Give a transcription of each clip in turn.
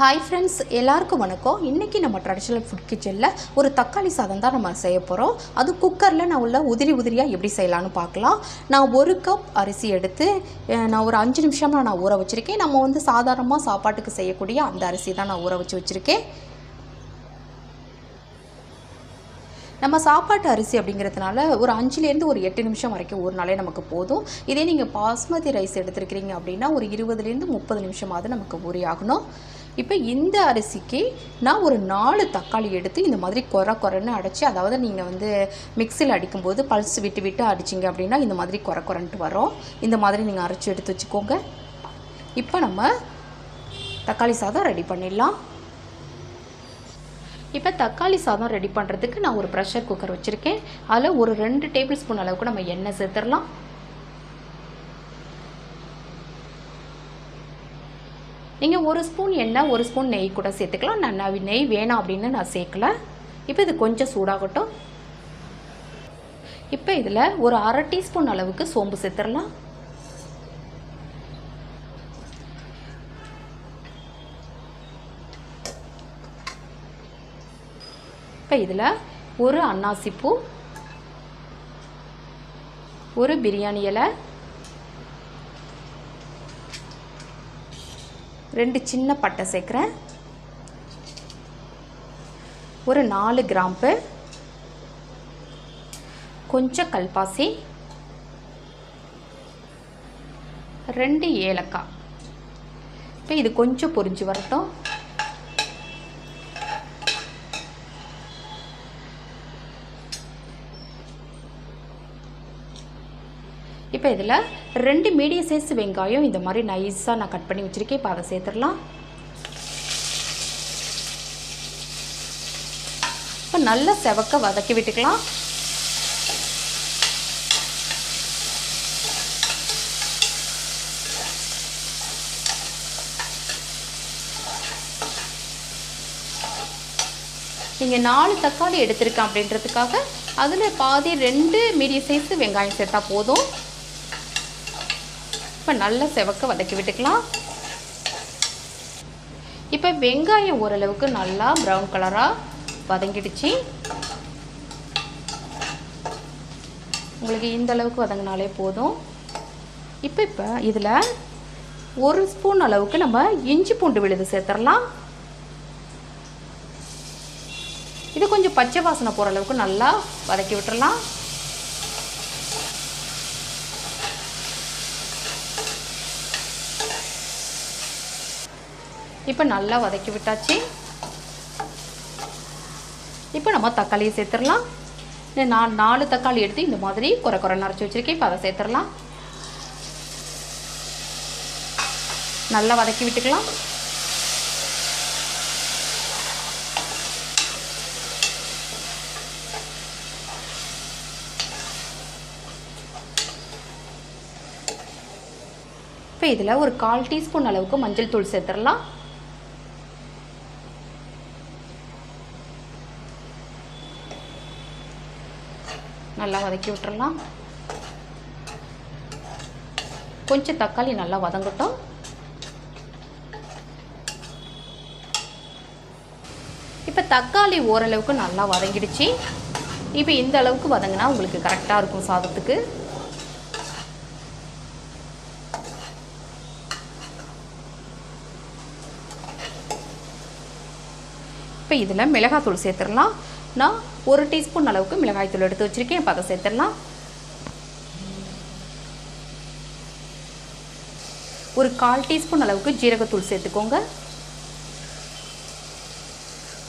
Hi friends எல்லாருக்கும் வணக்கம். இன்றைக்கி நம்ம ட்ரெடிஷ்னல் ஃபுட் கிச்சனில் ஒரு தக்காளி சாதம் தான் நம்ம செய்ய போகிறோம் அது குக்கரில் நான் உள்ள உதிரி உதிரியாக எப்படி செய்யலான்னு பார்க்கலாம். நான் ஒரு கப் அரிசி எடுத்து நான் ஒரு அஞ்சு நிமிஷமாக நான் ஊற வச்சுருக்கேன். நம்ம வந்து சாதாரணமாக சாப்பாட்டுக்கு செய்யக்கூடிய அந்த அரிசி தான் நான் ஊற வச்சு வச்சுருக்கேன். நம்ம சாப்பாட்டு அரிசி அப்படிங்கிறதுனால ஒரு அஞ்சுலேருந்து ஒரு எட்டு நிமிஷம் வரைக்கும் ஒரு நாளே நமக்கு போதும். இதே நீங்கள் பாஸ்மதி ரைஸ் எடுத்துருக்கிறீங்க அப்படின்னா ஒரு இருபதுலேருந்து முப்பது நிமிஷமாவது நமக்கு ஊறி ஆகணும் இப்போ இந்த அரிசிக்கு நான் ஒரு நாலு தக்காளி எடுத்து இந்த மாதிரி கொர குறைன்னு அடைச்சி அதாவது நீங்கள் வந்து மிக்சியில் அடிக்கும்போது பல்ஸ் விட்டு விட்டு அடிச்சிங்க அப்படின்னா இந்த மாதிரி கொர குறைன்ட்டு வரும். இந்த மாதிரி நீங்கள் அரைச்சி எடுத்து வச்சுக்கோங்க. இப்போ நம்ம தக்காளி சாதம் ரெடி பண்ணிடலாம். இப்போ தக்காளி சாதம் ரெடி பண்ணுறதுக்கு நான் ஒரு ப்ரெஷர் குக்கர் வச்சுருக்கேன். அதில் ஒரு ரெண்டு டேபிள் ஸ்பூன் அளவுக்கு நம்ம எண்ணெய் சேர்த்துடலாம். நீங்கள் ஒரு ஸ்பூன் எண்ணெய் ஒரு ஸ்பூன் நெய் கூட சேர்த்துக்கலாம். நான் நெய் வேணாம் அப்படின்னு நான் சேர்க்கல. இப்போ இது கொஞ்சம் சூடாகட்டும். இப்போ இதில் ஒரு அரை டீஸ்பூன் அளவுக்கு சோம்பு சேர்த்துடலாம். இப்போ இதில் ஒரு அன்னாசிப்பூ ஒரு பிரியாணி இலை ரெண்டு சின்ன பட்டை சேர்க்குறேன். ஒரு நாலு கிராம்பு கொஞ்சம் கல்பாசி. ரெண்டு ஏலக்காய். இப்போ இது கொஞ்சம் பொரிஞ்சு வரட்டும். இப்போ இதில் ரெண்டு மீடியம் சைஸ் வெங்காயம் இந்த மாதிரி நைஸாக நான் கட் பண்ணி வச்சுருக்கேன். இப்போ அதை சேர்த்துடலாம். இப்போ நல்லா செவக்க வதக்கி விட்டுக்கலாம். நீங்கள் நாலு தக்காளி எடுத்திருக்கேன் அப்படின்றதுக்காக அதில் பாதி ரெண்டு மீடியம் சைஸ் வெங்காயம் சேர்த்தா போதும். இப்போ நல்லா செவக்க வதக்கி விட்டுக்கலாம். இப்போ வெங்காயம் ஓரளவுக்கு நல்லா ப்ரௌன் கலராக வதங்கிடுச்சு. உங்களுக்கு இந்த அளவுக்கு வதங்கினாலே போதும். இப்போ இப்போ இதில் ஒரு ஸ்பூன் அளவுக்கு நம்ம இஞ்சி பூண்டு விழுது சேர்த்துடலாம் இது கொஞ்சம் பச்சை வாசனை போகிற அளவுக்கு நல்லா வதக்கி விட்டுறலாம் இப்போ நல்லா வதக்கி விட்டாச்சு. இப்போ நம்ம தக்காளியை சேர்த்துடலாம். நான் நாலு தக்காளி எடுத்து இந்த மாதிரி குறை குறை நரைச்சி வச்சுருக்கேன். இப்போ அதை சேர்த்துடலாம். நல்லா வதக்கி விட்டுக்கலாம். இப்போ இதில் ஒரு கால் டீஸ்பூன் அளவுக்கு மஞ்சள் தூள் சேர்த்துடலாம். நல்லா வதக்கி விட்டுறலாம். கொஞ்சம் தக்காளி நல்லா வதங்கட்டும். இப்போ தக்காளி ஓரளவுக்கு நல்லா வதங்கிடுச்சு. இப்போ இந்த அளவுக்கு வதங்கினா உங்களுக்கு கரெக்டாக இருக்கும் சாதத்துக்கு. இப்போ இதில் மிளகாத்தூள் சேர்த்துடலாம். நான் ஒரு டீஸ்பூன் அளவுக்கு மிளகாய்த்தூள் எடுத்து வச்சுருக்கேன். இப்போ அதை சேர்த்துடலாம். ஒரு கால் டீஸ்பூன் அளவுக்கு ஜீரகத்தூள் சேர்த்துக்கோங்க.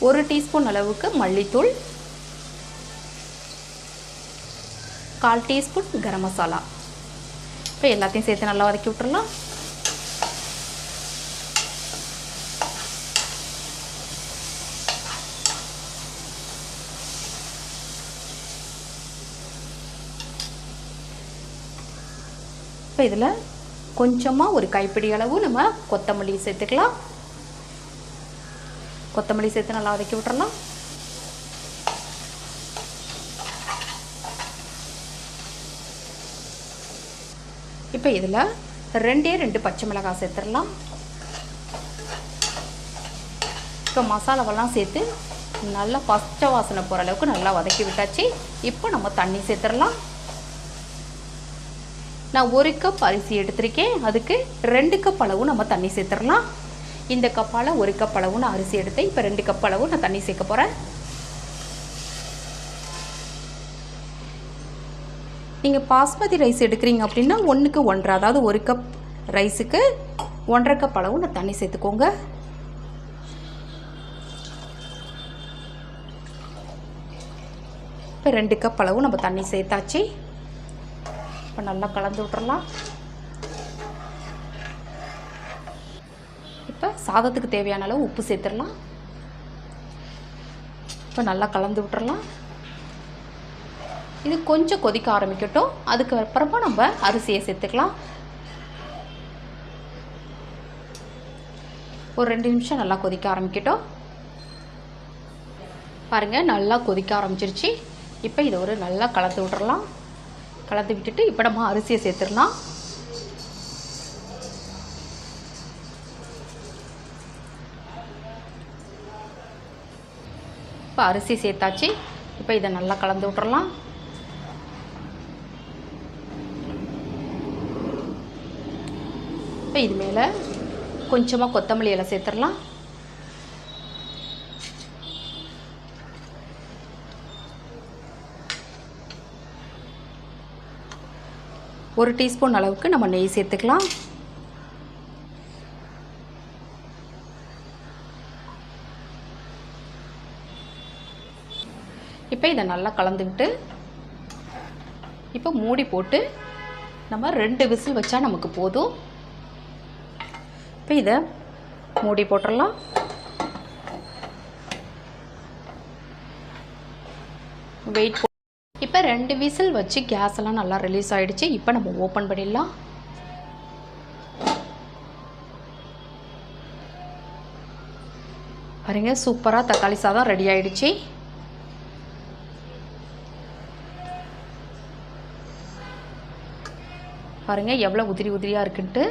ஒரு டீஸ்பூன் அளவுக்கு மல்லித்தூள். கால் டீஸ்பூன் கரம் மசாலா. இப்போ எல்லாத்தையும் சேர்த்து நல்லா வதக்கி விட்டுறலாம். இப்போ இதில் கொஞ்சமாக ஒரு கைப்பிடி அளவு நம்ம கொத்தமல்லி சேர்த்துக்கலாம். கொத்தமல்லி சேர்த்து நல்லா வதக்கி விட்டுறலாம். இப்போ இதில் ரெண்டே ரெண்டு பச்சை மிளகாய் சேர்த்துடலாம். இப்போ மசாலாவெல்லாம் சேர்த்து நல்லா பச்சை வாசனை போகிற அளவுக்கு நல்லா வதக்கி விட்டாச்சு. இப்போ நம்ம தண்ணி சேர்த்துடலாம். நான் ஒரு கப் அரிசி எடுத்திருக்கேன். அதுக்கு ரெண்டு கப் அளவு நம்ம தண்ணி சேர்த்துடலாம். இந்த கப்பால் ஒரு கப் அளவு நான் அரிசி எடுத்தேன் இப்போ ரெண்டு கப் அளவு நான் தண்ணி சேர்க்க போகிறேன் நீங்கள் பாஸ்மதி ரைஸ் எடுக்கிறீங்க அப்படின்னா ஒன்றுக்கு ஒன்றரை அதாவது ஒரு கப் ரைஸுக்கு ஒன்றரை கப் அளவு நான் தண்ணி சேர்த்துக்கோங்க. இப்போ ரெண்டு கப் அளவு நம்ம தண்ணி சேர்த்தாச்சு. இப்போ நல்லா கலந்து விட்றலாம் இப்போ சாதத்துக்கு தேவையான அளவு உப்பு சேர்த்துடலாம். இப்போ நல்லா கலந்து விட்றலாம் இது கொஞ்சம் கொதிக்க ஆரம்பிக்கட்டும். அதுக்கு அப்புறமா நம்ம அரிசியை சேர்த்துக்கலாம். ஒரு ரெண்டு நிமிஷம் நல்லா கொதிக்க ஆரம்பிக்கட்டும். பாருங்கள் நல்லா கொதிக்க ஆரம்பிச்சிருச்சு. இப்போ இதை ஒரு நல்லா கலந்து விட்றலாம் கலந்து விட்டுட்டு இப்போ நம்ம அரிசியை சேர்த்துடலாம். இப்போ அரிசி சேர்த்தாச்சு. இப்போ இதை நல்லா கலந்து விட்றலாம் இப்போ இது மேலே கொஞ்சமாக கொத்தமல்லி இலை சேர்த்துடலாம். ஒரு டீஸ்பூன் அளவுக்கு நம்ம நெய் சேர்த்துக்கலாம். இப்போ இதை நல்லா கலந்துக்கிட்டு இப்போ மூடி போட்டு நம்ம ரெண்டு விசில் வச்சா நமக்கு போதும். இப்போ இதை மூடி போட்டுடலாம். வெயிட் இப்போ ரெண்டு விசில் வச்சு கேஸ் எல்லாம் நல்லா ரிலீஸ் ஆகிடுச்சு இப்போ நம்ம ஓப்பன் பண்ணிடலாம். பாருங்க சூப்பராக தக்காளி சாதம் ரெடி ஆயிடுச்சு. பாருங்க எவ்வளோ உதிரி உதிரியாக இருக்குன்ட்டு.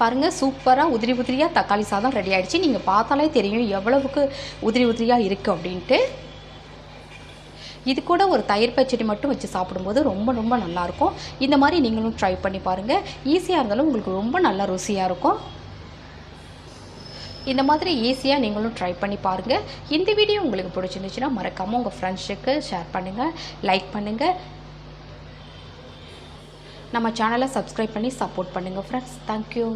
பாருங்கள் சூப்பராக உதிரி உதிரியாக தக்காளி சாதம் ரெடி ஆகிடுச்சு நீங்கள் பார்த்தாலே தெரியும் எவ்வளவுக்கு உதிரி உதிரியாக இருக்குது அப்படின்ட்டு. இது கூட ஒரு தயிர் பச்சடி மட்டும் வச்சு சாப்பிடும்போது ரொம்ப ரொம்ப நல்லாயிருக்கும் இந்த மாதிரி நீங்களும் ட்ரை பண்ணி பாருங்கள் ஈஸியாக இருந்தாலும் உங்களுக்கு ரொம்ப நல்லா ருசியாக இருக்கும். இந்த மாதிரி ஈஸியாக நீங்களும் ட்ரை பண்ணி பாருங்கள் இந்த வீடியோ உங்களுக்கு பிடிச்சிருந்துச்சுன்னா மறக்காமல் உங்கள் ஃப்ரெண்ட்ஸுக்கு ஷேர் பண்ணுங்கள் லைக் பண்ணுங்கள் நம்ம சேனலை சப்ஸ்கிரைப் பண்ணி சப்போர்ட் பண்ணுங்கள் ஃப்ரெண்ட்ஸ் தேங்க்யூ